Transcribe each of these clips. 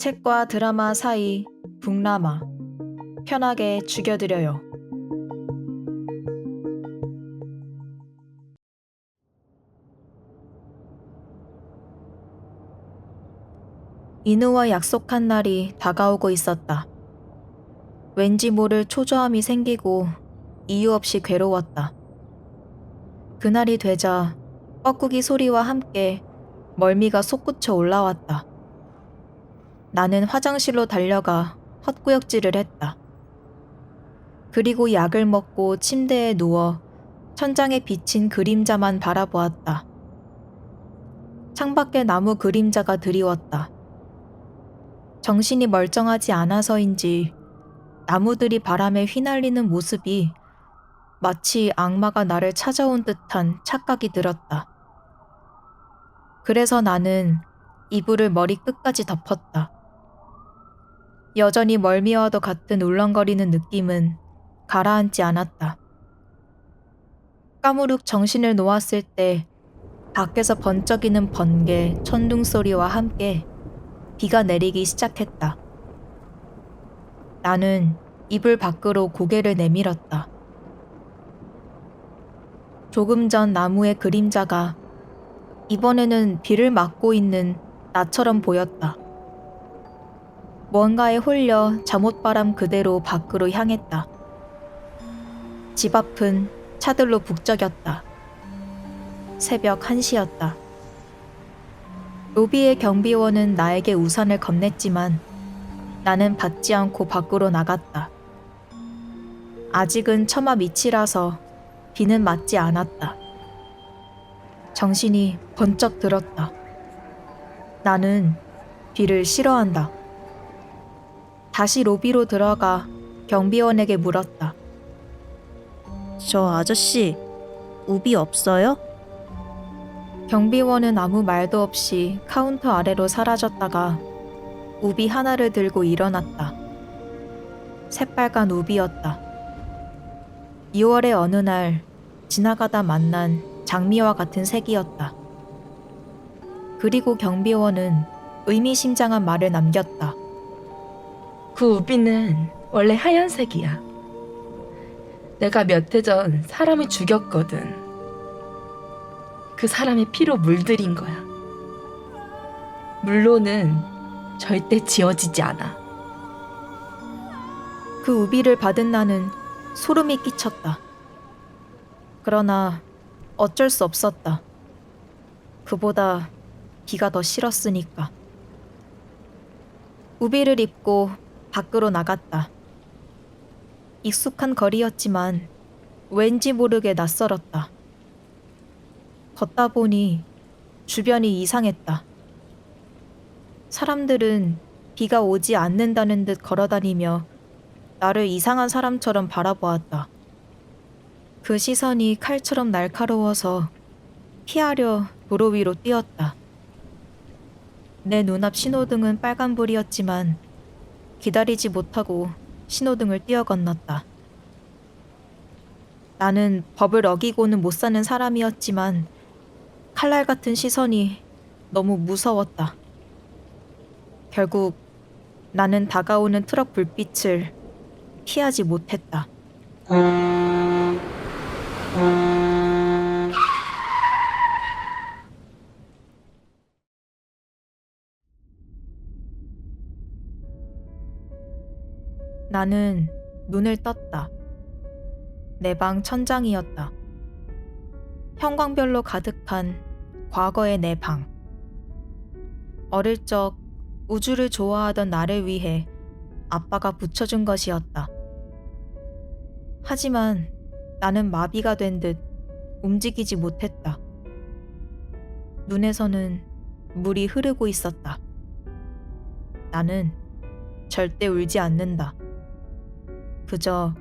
책과 드라마 사이 북라마 편하게 죽여드려요. 인우와 약속한 날이 다가오고 있었다. 왠지 모를 초조함이 생기고 이유 없이 괴로웠다. 그날이 되자 뻐꾸기 소리와 함께 멀미가 솟구쳐 올라왔다. 나는 화장실로 달려가 헛구역질을 했다. 그리고 약을 먹고 침대에 누워 천장에 비친 그림자만 바라보았다. 창밖에 나무 그림자가 드리웠다. 정신이 멀쩡하지 않아서인지 나무들이 바람에 휘날리는 모습이 마치 악마가 나를 찾아온 듯한 착각이 들었다. 그래서 나는 이불을 머리 끝까지 덮었다. 여전히 멀미와도 같은 울렁거리는 느낌은 가라앉지 않았다. 까무룩 정신을 놓았을 때 밖에서 번쩍이는 번개, 천둥 소리와 함께 비가 내리기 시작했다. 나는 이불 밖으로 고개를 내밀었다. 조금 전 나무의 그림자가 이번에는 비를 맞고 있는 나처럼 보였다. 뭔가에 홀려 잠옷바람 그대로 밖으로 향했다. 집 앞은 차들로 북적였다. 새벽 1시였다. 로비의 경비원은 나에게 우산을 건넸지만 나는 받지 않고 밖으로 나갔다. 아직은 처마 밑이라서 비는 맞지 않았다. 정신이 번쩍 들었다. 나는 비를 싫어한다. 다시 로비로 들어가 경비원에게 물었다. 저 아저씨, 우비 없어요? 경비원은 아무 말도 없이 카운터 아래로 사라졌다가 우비 하나를 들고 일어났다. 새빨간 우비였다. 2월의 어느 날 지나가다 만난 장미와 같은 색이었다. 그리고 경비원은 의미심장한 말을 남겼다. 그 우비는 원래 하얀색이야. 내가 몇 해 전 사람을 죽였거든. 그 사람의 피로 물들인 거야. 물로는 절대 지워지지 않아. 그 우비를 받은 나는 소름이 끼쳤다. 그러나 어쩔 수 없었다. 그보다 비가 더 싫었으니까. 우비를 입고 밖으로 나갔다. 익숙한 거리였지만 왠지 모르게 낯설었다. 걷다 보니 주변이 이상했다. 사람들은 비가 오지 않는다는 듯 걸어다니며 나를 이상한 사람처럼 바라보았다. 그 시선이 칼처럼 날카로워서 피하려 도로 위로 뛰었다. 내 눈앞 신호등은 빨간불이었지만 기다리지 못하고 신호등을 뛰어 건넜다. 나는 법을 어기고는 못 사는 사람이었지만 칼날 같은 시선이 너무 무서웠다. 결국 나는 다가오는 트럭 불빛을 피하지 못했다. 나는 눈을 떴다. 내 방 천장이었다. 형광별로 가득한 과거의 내 방. 어릴 적 우주를 좋아하던 나를 위해 아빠가 붙여준 것이었다. 하지만 나는 마비가 된 듯 움직이지 못했다. 눈에서는 물이 흐르고 있었다. 나는 절대 울지 않는다. 그저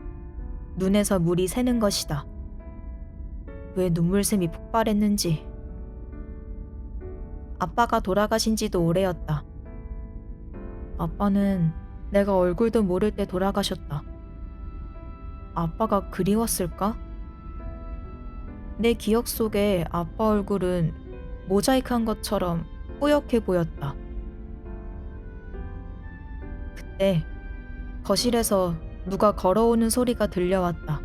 눈에서 물이 새는 것이다. 왜 눈물샘이 폭발했는지. 아빠가 돌아가신 지도 오래였다. 아빠는 내가 얼굴도 모를 때 돌아가셨다. 아빠가 그리웠을까? 내 기억 속에 아빠 얼굴은 모자이크한 것처럼 뿌옇게 보였다. 그때 거실에서 누가 걸어오는 소리가 들려왔다.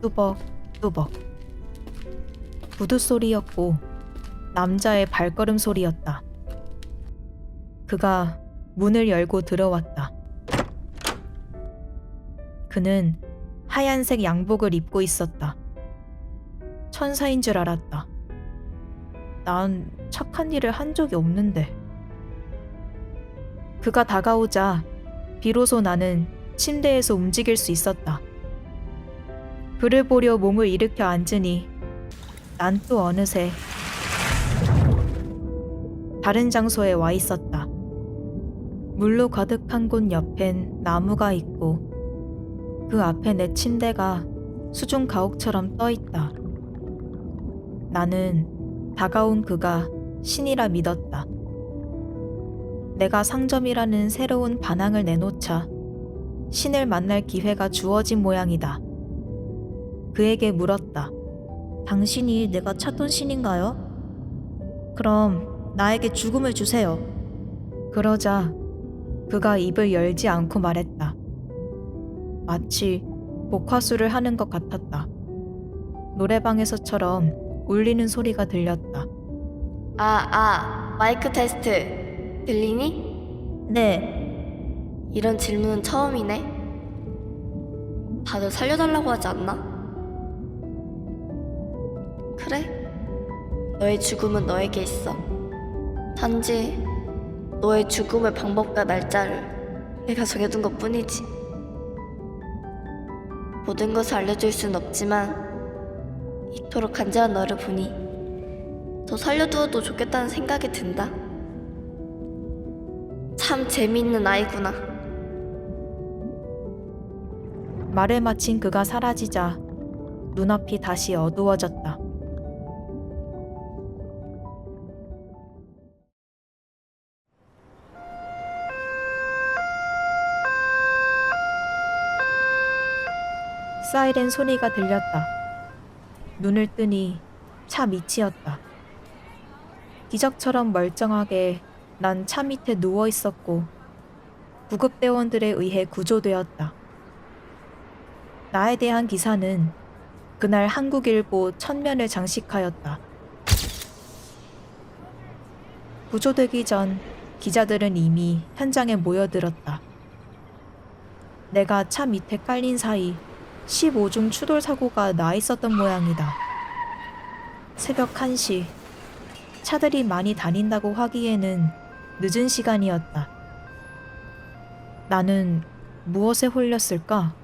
뚜벅 뚜벅 구두 소리였고 남자의 발걸음 소리였다. 그가 문을 열고 들어왔다. 그는 하얀색 양복을 입고 있었다. 천사인 줄 알았다. 난 착한 일을 한 적이 없는데. 그가 다가오자 비로소 나는 침대에서 움직일 수 있었다. 그를 보려 몸을 일으켜 앉으니 난 또 어느새 다른 장소에 와 있었다. 물로 가득한 곳 옆엔 나무가 있고 그 앞에 내 침대가 수중 가옥처럼 떠 있다. 나는 다가온 그가 신이라 믿었다. 내가 상점이라는 새로운 반항을 내놓자 신을 만날 기회가 주어진 모양이다. 그에게 물었다. 당신이 내가 찾던 신인가요? 그럼 나에게 죽음을 주세요. 그러자 그가 입을 열지 않고 말했다. 마치 복화술을 하는 것 같았다. 노래방에서처럼 울리는 소리가 들렸다. 아, 아, 마이크 테스트. 들리니? 네, 이런 질문은 처음이네. 다들 살려달라고 하지 않나? 그래? 너의 죽음은 너에게 있어. 단지 너의 죽음의 방법과 날짜를 내가 정해둔 것 뿐이지. 모든 것을 알려줄 순 없지만 이토록 간절한 너를 보니 더 살려두어도 좋겠다는 생각이 든다. 참 재미있는 아이구나. 말을 마친 그가 사라지자 눈앞이 다시 어두워졌다. 사이렌 소리가 들렸다. 눈을 뜨니 차 밑이었다. 기적처럼 멀쩡하게 난 차 밑에 누워 있었고 구급대원들에 의해 구조되었다. 나에 대한 기사는 그날 한국일보 천면을 장식하였다. 구조되기 전 기자들은 이미 현장에 모여들었다. 내가 차 밑에 깔린 사이 15중 추돌 사고가 나 있었던 모양이다. 새벽 1시. 차들이 많이 다닌다고 하기에는 늦은 시간이었다. 나는 무엇에 홀렸을까?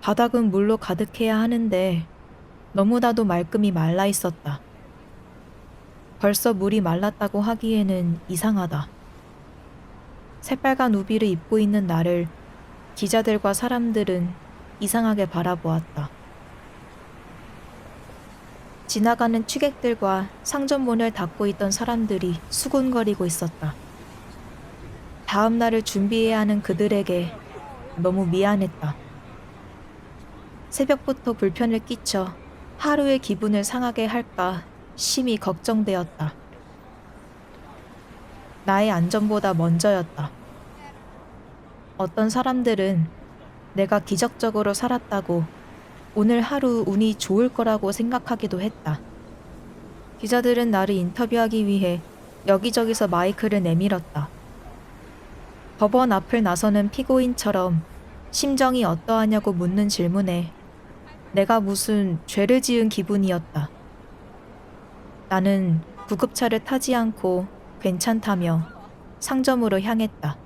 바닥은 물로 가득해야 하는데 너무나도 말끔히 말라 있었다. 벌써 물이 말랐다고 하기에는 이상하다. 새빨간 우비를 입고 있는 나를 기자들과 사람들은 이상하게 바라보았다. 지나가는 취객들과 상점 문을 닫고 있던 사람들이 수군거리고 있었다. 다음 날을 준비해야 하는 그들에게 너무 미안했다. 새벽부터 불편을 끼쳐 하루의 기분을 상하게 할까 심히 걱정되었다. 나의 안전보다 먼저였다. 어떤 사람들은 내가 기적적으로 살았다고 오늘 하루 운이 좋을 거라고 생각하기도 했다. 기자들은 나를 인터뷰하기 위해 여기저기서 마이크를 내밀었다. 법원 앞을 나서는 피고인처럼 심정이 어떠하냐고 묻는 질문에 내가 무슨 죄를 지은 기분이었다. 나는 구급차를 타지 않고 괜찮다며 상점으로 향했다.